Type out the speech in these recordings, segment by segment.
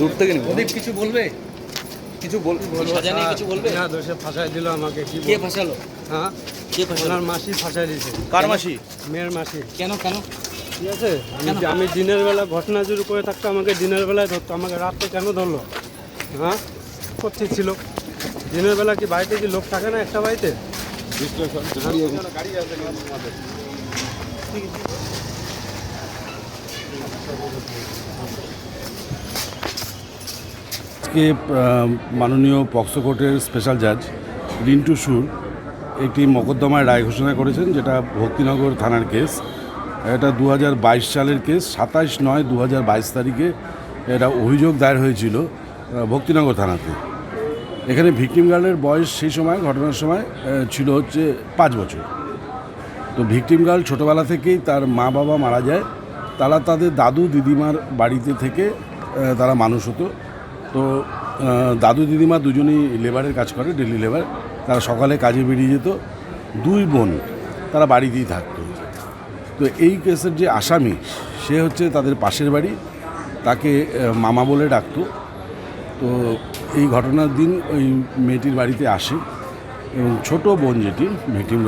দূর থেকে নিব। প্রদীপ কিছু বলবে? কিছু বল সাজা নিয়ে কিছু বলবে? না দোষে ফাঁসাই দিল আমাকে কি কে ফাঁসালো? হ্যাঁ? কে ফাঁসালো? ওনার মাসি ফাঁসাই দিয়েছে। কার মাসি? মেয়ের মাসি। কেন কেন? ঠিক আছে? আমি আমি দিনের বেলা ঘটনা শুরু করে থাকতো আমাকে দিনের বেলায় ধরতো আমাকে রাত্রে কেন ধরলো? হ্যাঁ? করতে ছিল? দিনের বেলা কি বাড়িতে কি লোক থাকে না একটা বাড়িতে? আজকে মাননীয় পক্সো কোর্টের স্পেশাল জাজ রিন্টু সুর একটি মকদ্দমায় রায় ঘোষণা করেছেন, যেটা ভক্তিনগর থানার কেস। এটা দু হাজার বাইশ সালের কেস সাতাশ নয় দু তারিখে এটা অভিযোগ দায়ের হয়েছিল ভক্তিনগর থানাতে। এখানে ভিকটিম গার্লের বয়স সেই সময়, ঘটনার সময় ছিল হচ্ছে পাঁচ বছর। তো ভিকটিম গার্ল ছোটোবেলা থেকেই তার মা বাবা মারা যায় তারা তাদের দাদু দিদিমার বাড়িতে থেকে তারা মানুষ হতো। তো দাদু দিদিমা দুজনেই লেবারের কাজ করে ডেলি লেবার। তারা সকালে কাজে বেরিয়ে যেত। দুই বোন, তারা বাড়িতেই থাকতো। তো এই কেসের যে আসামি, সে হচ্ছে তাদের পাশের বাড়ি। তাকে মামা বলে ডাকতো। তো এই ঘটনার দিন ওই মেয়েটির বাড়িতে আসে এবং ছোট বোন যেটি মেটিম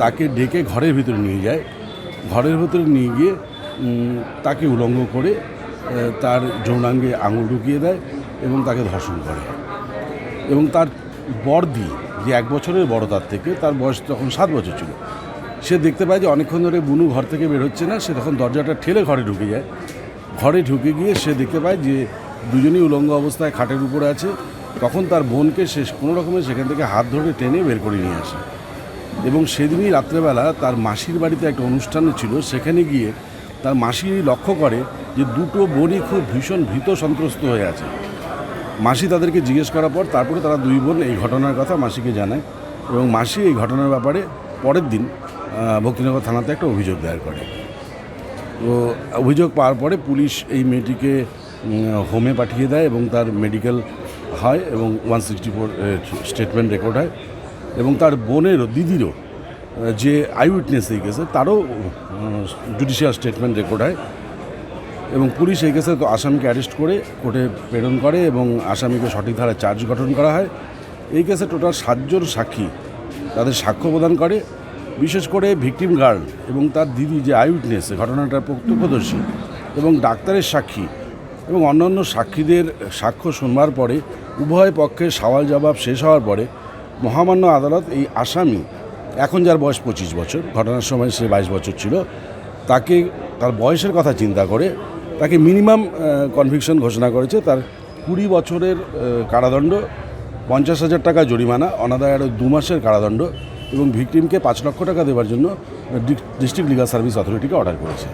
তাকে ডেকে ঘরের ভিতরে নিয়ে যায়। ঘরের ভিতরে নিয়ে গিয়ে তাকে উলঙ্গ করে তার যৌনাঙ্গে আঙুল ঢুকিয়ে দেয় এবং তাকে ধর্ষণ করে। এবং তার বড়দি, যে এক বছরের বড় তার থেকে, তার বয়স তখন সাত বছর ছিল, সে দেখতে পায় যে অনেকক্ষণ ধরে বুনু ঘর থেকে বের হচ্ছে না, সে তখন দরজাটা ঠেলে ঘরে ঢুকে যায়। ঘরে ঢুকে গিয়ে সে দেখতে পায় যে দুজনেই উলঙ্গ অবস্থায় খাটের উপরে আছে, তখন তার বোনকে সে কোনো রকমে সেখান থেকে হাত ধরে টেনে বের করে নিয়ে আসে। এবং সেদিনই রাত্রেবেলা তার মাসির বাড়িতে একটা অনুষ্ঠান ছিল, সেখানে গিয়ে তার মাসি লক্ষ্য করে যে দুটো বোনই খুব ভীষণ ভীত সন্ত্রস্ত হয়ে আছে। মাসি তাদেরকে জিজ্ঞেস করার পর তারপরে তারা দুই বোন এই ঘটনার কথা মাসিকে জানায় এবং মাসি এই ঘটনার ব্যাপারে পরের দিন ভক্তিনগর থানাতে একটা অভিযোগ দায়ের করে। তো অভিযোগ পাওয়ার পরে পুলিশ এই মেয়েটিকে হোমে পাঠিয়ে দেয় এবং তার মেডিকেল হয় এবং one sixty four statement record হয় এবং তার বোনেরও, দিদিরও যে আই উইটনেস এই কেসে, তারও জুডিশিয়াল স্টেটমেন্ট রেকর্ড হয়। এবং পুলিশ এই কেসে তো আসামিকে অ্যারেস্ট করে কোর্টে প্রেরণ করে এবং আসামিকে সঠিক ধারায় চার্জ গঠন করা হয়। এই কেসে টোটাল সাতজন সাক্ষী তাদের সাক্ষ্য প্রদান করে। বিশেষ করে ভিকটিম গার্ল এবং তার দিদি যে আই উইটনেস ঘটনাটার প্রত্যক্ষদর্শী এবং ডাক্তারের সাক্ষী এবং অন্যান্য সাক্ষীদের সাক্ষ্য শুনবার পরে উভয় পক্ষের সওয়াল জবাব শেষ হওয়ার পরে মহামান্য আদালত এই আসামি এখন যার বয়স পঁচিশ বছর, ঘটনার সময় সে বাইশ বছর ছিল, তাকে, তার বয়সের কথা চিন্তা করে তাকে মিনিমাম কনভিকশন ঘোষণা করেছে তার কুড়ি বছরের কারাদণ্ড, পঞ্চাশ হাজার টাকা জরিমানা, অনাদায় আরও দু মাসের কারাদণ্ড এবং ভিকটিমকে পাঁচ লক্ষ টাকা দেওয়ার জন্য ডিস্ট্রিক্ট লিগাল সার্ভিস অথরিটিকে অর্ডার করেছে।